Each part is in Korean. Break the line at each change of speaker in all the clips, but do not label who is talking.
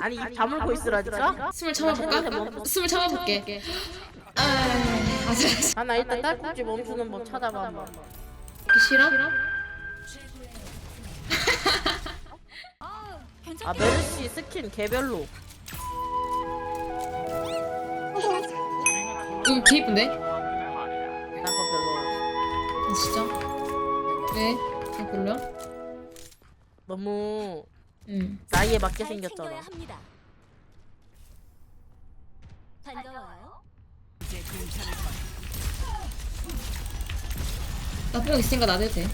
아니 입 다물고 있으라니까?
숨을 참아볼까? 숨을 참아볼게. 아, 아슬아슬.
아나 일단 딸꾹질 멈추는 법 찾아봐 한번
싫어?
아 메르시 스킨 개별로
이거 개 이쁜데?
나 그거 별로야
아, 진짜? 왜? 그냥 별로야?
너무
응.
나이에 맞게
잘
생겼잖아
챙겨야 합니다. 반가워요.
나쁜 거 있으니까 나대도 돼.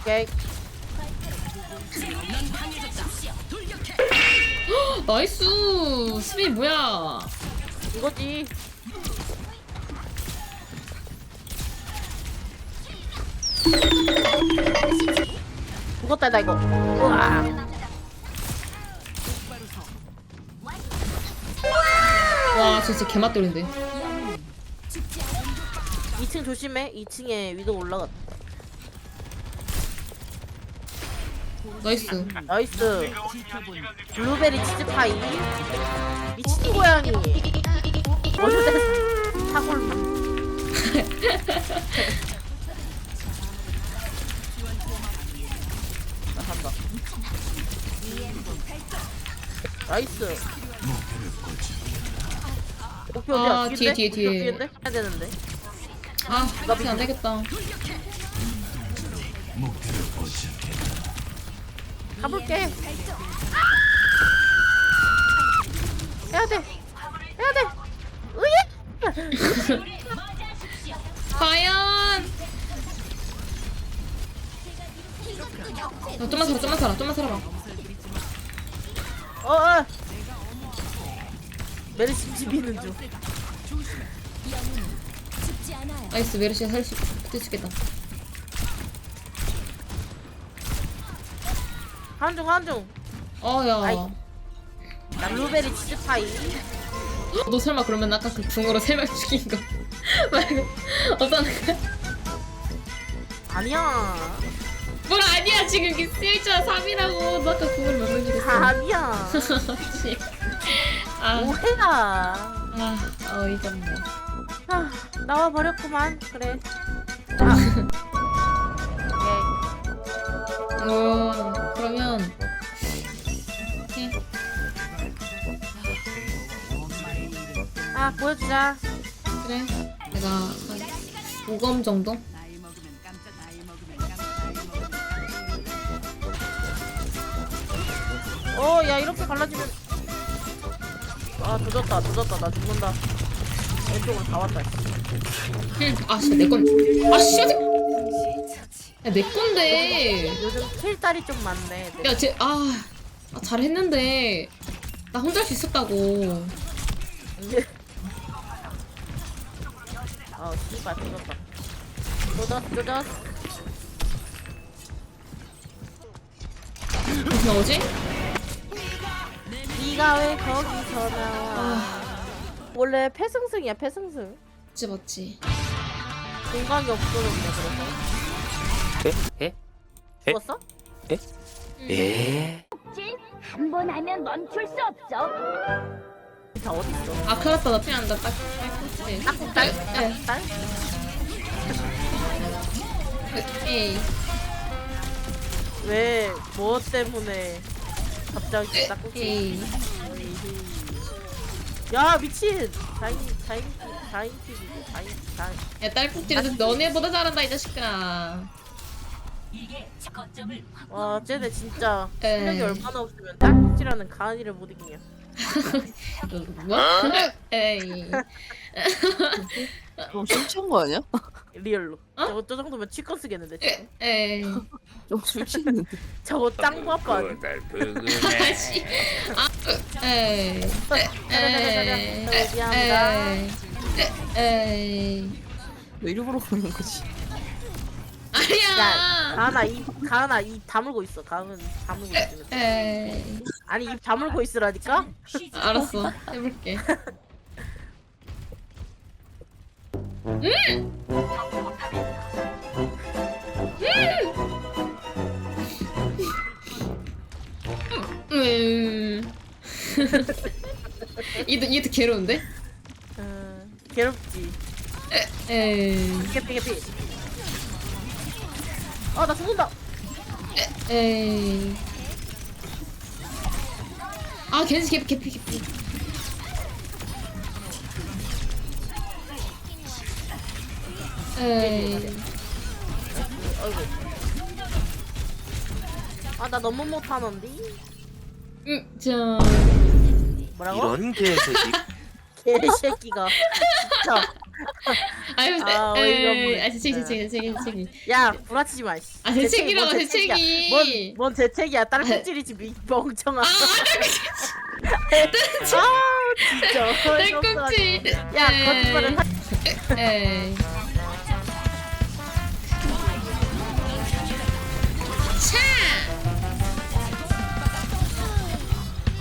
오케이
나이스! 스빈 뭐야?
이거지 죽었다 나 이거 우와
와, 진짜 개맛 돌인데.
2층 조심해. 2층에 위도 올라갔다
나이스.
나이스. 블루베리 치즈 파이. 미친 고양이. 사골 나 간다. 나이스 목표 어디야?
아, 뒤에, 뒤에, 뒤에.
뒤인데? 해야 되는데
아, 나안 되겠다.
가볼게 해야 돼 해야 돼 으이
과연! 어, 좀만 살아, 좀만 살아, 좀만 살아봐.
어, 어. 메르시 집이는 중.
나이스, 메르시가 살수 있겠다.
한중 한중.
어, 야.
아이. 나 블루베리 치즈 파이.
너 설마 그러면 아까 그 궁으로 세 명 죽인 거 말고 어떤
아니야.
뭘 아니야 지금 이게 쓰여있잖아 3이라고 너 아까 궁을 몇명 죽였어
아니야.
씨. 아,
오해야.
아 어이가 없네
아, 나와 버렸구만. 그래. 아. 오케이.
오 그러면 오케이.
아, 보여주자.
그래 내가 한 5검 정도?
어, 야 이렇게 갈라지면. 아, 조졌다, 조졌다. 나 죽는다. 왼쪽으로 다 왔다.
아씨 내건 아씨 야내 건데
요즘 킬딸이 좀 많네.
야쟤 아 아, 잘했는데 나 혼자 할 수 있었다고
아, 씨발 조졌다. 조졌, 조졌.
무슨 나오지?
네가 왜 거기서 나와? 원래 패승승이야 패승승.
맞지 맞지
공간이 없어졌네 그래서.
에? 에?
죽었어?
에?
한 번 하면 멈출 수 없어.
다 어디 있어?
아 큰일 났다 나 피한다 딱? 예.
딸?
에이
왜? 뭐 때문에 갑자기 딱국딸?
에이
야 미친! 자인 자인 자인 TV 자인 자인.
야 딸꾹질은 너네보다 잘한다 이 자식아
와 쟤네 진짜
에.
실력이 얼마나 없으면 딸꾹질하는 가은이를 못 이기냐?
뭐? 에이
좀 심취한 거 아니야?
리얼로.
어?
저거 저 정도면 치권 쓰겠는데 지금.
에이
좀 술 취했는데.
저거 짱구 아빠 아니야?
아씨 아 에이 에이
미안합니다.
에이 에이
왜 일부러 그러는 거지?
야,
아니야
가은아 입 가은아 입 다물고 있어. 가은 다물고 있으면. 돼.
에이
아니 입 다물고 있으라니까?
알았어 해볼게 음. 음. 얘도 얘도 괴로운데?
음, 괴롭지.
에이
개피 개피. 아나 죽는다.
에이 아 겐지 개피 개피 개피 에이
어이구. 아나 너무 못하는데.
음자
뭐라고?
이런 개새끼.
개새끼가. 진짜.
아유
아, 어이가
에이
없네.
아 재채기 재채기 재채기 재채기
야 구라치지 마. 씨.
아, 재채기라고,
뭔 재채기야.
재채기.
뭔, 뭔 재채기야? 딸꾹질이지 미 멍청아.
아
아 진짜.
딸꾹질
야 거짓말을 하.
에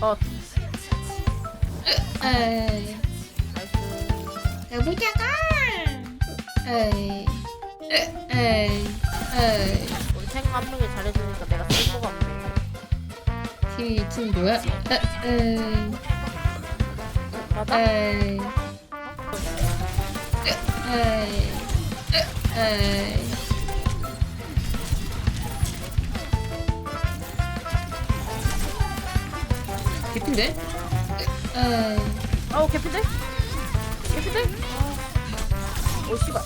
어.
에이. 여보자가 에이 에이 에이
우리 탱한 명이 잘해주니까 내가 쓸 거가 없네.
팀이 팀 뭐야? 에, 에이
맞아?
에이 에이 에이 개핀데? 에이
어우 개피들? 개피들? 오 씨발.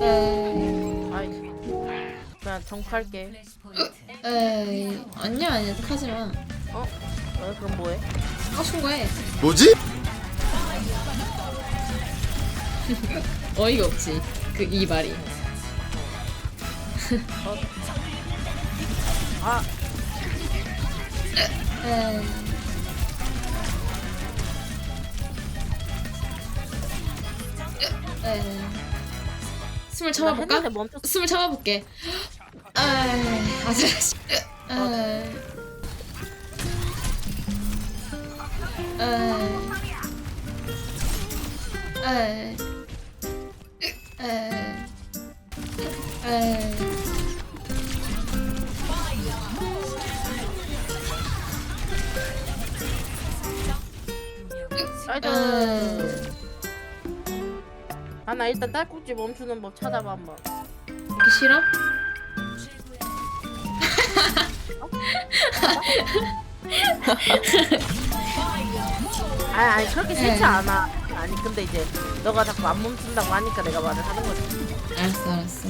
에이
아이. 그냥 정칼게.
에이 아니야 아니야 하지 마
어? 어 그럼 뭐해?
하고 싶은 거 해
뭐지?
어이가 없지 그 이 말이
아
에이 숨을
나
참아볼까? 숨을 참아볼게. 에이 아슬아슬 에이. 에이. 에이 에이
아나 일단 딸꾹질 멈추는 법 찾아봐 한번.
이렇게 싫어?
아니 아니 그렇게 싫지
네.
않아. 아니 근데 이제 너가 자꾸 안 멈춘다고 하니까 내가 말을 하는 거지.
알았어 알았어